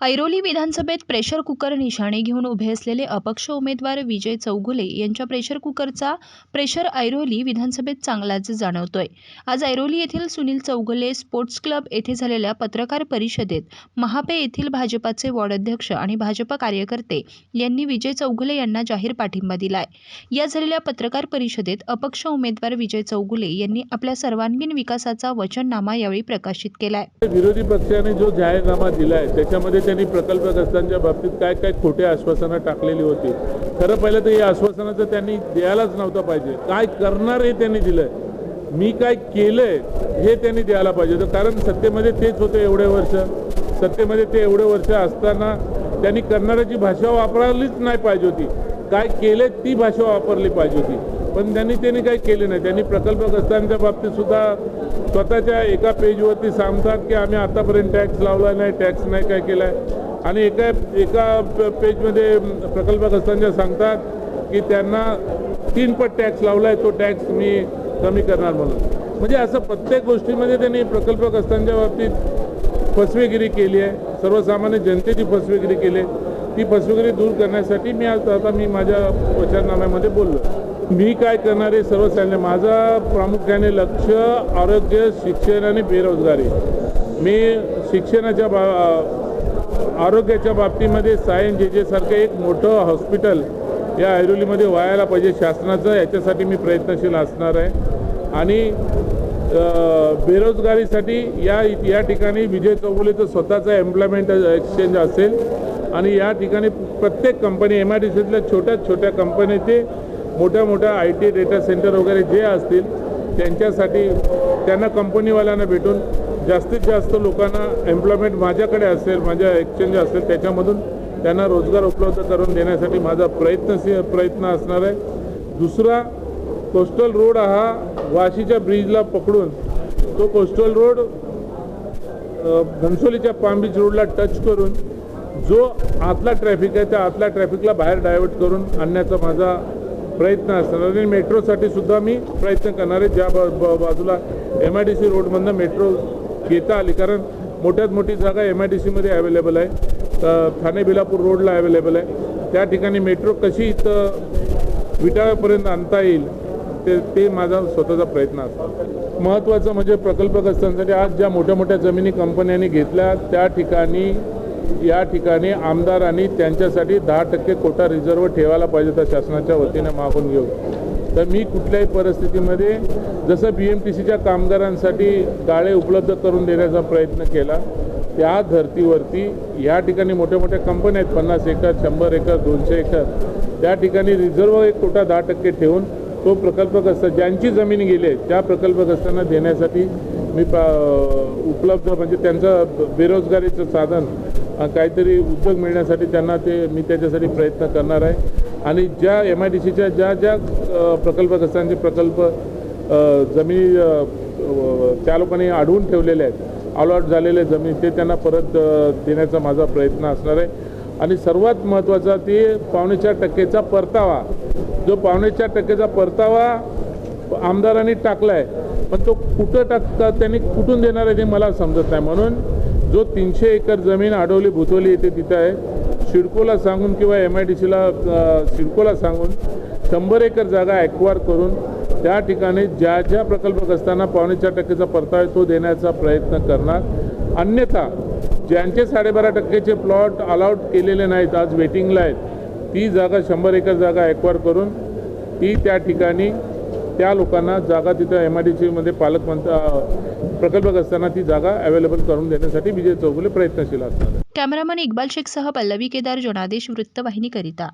ऐरोली विधानसभेत pressure cooker निशाणे घेऊन उभे असलेले अपक्ष उमेदवार विजय चौगुले यांच्या प्रेशर कुकरचा प्रेशर ऐरोली विधानसभेत चांगलाच जाणवतोय. आज ऐरोली येथील सुनील चौगुले स्पोर्ट्स क्लब येथे झालेल्या पत्रकार परिषदेत महापे येथील भाजपाचे वॉर्ड अध्यक्ष आणि भाजप कार्यकर्ते यांनी विजय चौगुले यांना जाहीर पाठिंबा दिलाय. या झालेल्या पत्रकार परिषदेत अपक्ष उमेदवार विजय चौगुले यांनी आपल्या सर्वांगीण विकासाचा वचननामा यावेळी प्रकाशित केलाय. विरोधी पक्षाने जो जाहीरनामा दिलाय त्याच्यामध्ये त्यांनी प्रकल्पग्रस्तांच्या बाबतीत काय काय खोटे आश्वासनं टाकलेली होती. खरं पहिलं तर या आश्वासनाचं त्यांनी द्यायलाच नव्हतं पाहिजे. काय करणार हे त्यांनी दिलंय. मी काय केलंय हे त्यांनी द्यायला पाहिजे होतं. कारण सत्तेमध्ये तेच होते एवढे वर्ष. सत्तेमध्ये ते एवढे वर्ष असताना त्यांनी करणाऱ्याची भाषा वापरायलीच नाही पाहिजे होती. काय केले ती भाषा वापरली पाहिजे होती. पण त्यांनी त्यांनी काही केले नाही. त्यांनी प्रकल्पग्रस्तांच्या बाबतीत सुद्धा स्वतःच्या एका पेजवरती सांगतात की आम्ही आतापर्यंत टॅक्स लावला नाही टॅक्स नाही काय केला आहे आणि एका एका प- पेजमध्ये प्रकल्पग्रस्तांच्या सांगतात की त्यांना तीन पट टॅक्स लावला आहे तो टॅक्स मी कमी करणार म्हणून. म्हणजे असं प्रत्येक गोष्टीमध्ये त्यांनी प्रकल्पग्रस्तांच्या बाबतीत फसवेगिरी केली आहे. सर्वसामान्य जनतेची फसवेगिरी केली आहे. ती फसवेगिरी दूर करण्यासाठी मी आज आता मी माझ्या वचननाम्यामध्ये बोललो. मी काय करणार आहे सर्वसामान्य माझा प्रामुख्याने लक्ष आरोग्य शिक्षण आणि बेरोजगारी. मी शिक्षणाच्या बा आरोग्याच्या बाबतीमध्ये सायन जे जे सारखं एक मोठं हॉस्पिटल या ऐरोलीमध्ये व्हायला पाहिजे शासनाचं याच्यासाठी मी प्रयत्नशील असणार आहे. आणि बेरोजगारीसाठी या या ठिकाणी विजय चौगुलेचं स्वतःचं एम्प्लॉयमेंट एक्सचेंज असेल. आणि या ठिकाणी प्रत्येक कंपनी एम आय डी सीतल्या छोट्या छोट्या कंपनीचे मोठ्या मोठ्या आय टी डेटा सेंटर वगैरे जे असतील त्यांच्यासाठी त्यांना कंपनीवाल्यांना भेटून जास्तीत जास्त लोकांना एम्प्लॉयमेंट माझ्याकडे असेल माझ्या एक्सचेंज असेल त्याच्यामधून त्यांना रोजगार उपलब्ध करून देण्यासाठी माझा प्रयत्नशील प्रयत्न असणार आहे. दुसरा कोस्टल रोड हा वाशीच्या ब्रिजला पकडून तो कोस्टल रोड घनसोलीच्या पाम बीच रोडला टच करून जो आतला ट्रॅफिक आहे त्या आतल्या ट्रॅफिकला बाहेर डायव्हर्ट करून आणण्याचा माझा प्रयत्न असणार आणि मेट्रोसाठी सुद्धा मी प्रयत्न करणार आहे. ज्या बा बाजूला एम आय डी सी रोडमधनं मेट्रो घेता आली. कारण मोठ्यात मोठी जागा एम आय डी सीमध्ये अवेलेबल आहे. तर ठाणे बिलापूर रोडला अवेलेबल आहे. त्या ठिकाणी मेट्रो कशी इथं विटाळ्यापर्यंत आणता येईल ते ते माझा स्वतःचा प्रयत्न असतो. महत्त्वाचं म्हणजे प्रकल्पग्रस्तांसाठी आज ज्या मोठ्या मोठ्या जमिनी कंपन्यांनी घेतल्या त्या ठिकाणी या ठिकाणी आमदारांनी त्यांच्यासाठी दहा टक्के कोटा रिझर्व ठेवायला पाहिजे तर शासनाच्या वतीने मागून घेऊ तर मी कुठल्याही परिस्थितीमध्ये जसं बी एम टी सीच्या कामगारांसाठी गाळे उपलब्ध करून देण्याचा प्रयत्न केला त्या धर्तीवरती या ठिकाणी मोठ्या मोठ्या कंपन्या आहेत पन्नास एकर शंभर एकर दोनशे एकर त्या ठिकाणी रिझर्व एक कोटा दहा टक्के ठेवून तो प्रकल्पग्रस्त ज्यांची जमीन गेली आहे त्या प्रकल्पग्रस्तांना देण्यासाठी मी उपलब्ध म्हणजे त्यांचं बेरोजगारीचं साधन काहीतरी उद्योग मिळण्यासाठी त्यांना ते मी त्याच्यासाठी प्रयत्न करणार आहे. आणि ज्या एम आय डी सीच्या ज्या ज्या प्रकल्पग्रस्तांचे प्रकल्प जमिनी त्या लोकांनी आढळून ठेवलेले आहेत अलॉट झालेले जमीन ते त्यांना परत देण्याचा माझा प्रयत्न असणार आहे. आणि सर्वात महत्त्वाचा ते पावणे चार टक्केचा परतावा जो पावणे चार टक्केचा परतावा आमदारांनी टाकला आहे पण तो कुठं टाकता त्यांनी कुठून देणार आहे ते मला समजत नाही. म्हणून जो तीनशे एकर जमीन आडवली भुतवली येते तिथं आहे. सिडकोला सांगून किंवा एम आय डी सीला सिडकोला सांगून शंभर एकर जागा ॲक्वार करून त्या ठिकाणी ज्या ज्या प्रकल्पग्रस्तांना पावणे चार टक्केचा परतावा तो देण्याचा प्रयत्न करणार. अन्यथा ज्यांचे साडेबारा टक्केचे प्लॉट अलाउड केलेले नाहीत आज वेटिंगला आहेत ती जागा शंभर एकर जागा ॲक्वार करून ती त्या ठिकाणी त्या लोकांना जागा तिथं एम आय डी सीमध्ये प्रकल्प असताना ती जागा अवेलेबल करून देण्यासाठी विजय चौगुले प्रयत्नशील असतात. कॅमेरामन इक्बाल शेखसह पल्लवी केदार जनादेश वृत्तवाहिनीकरिता.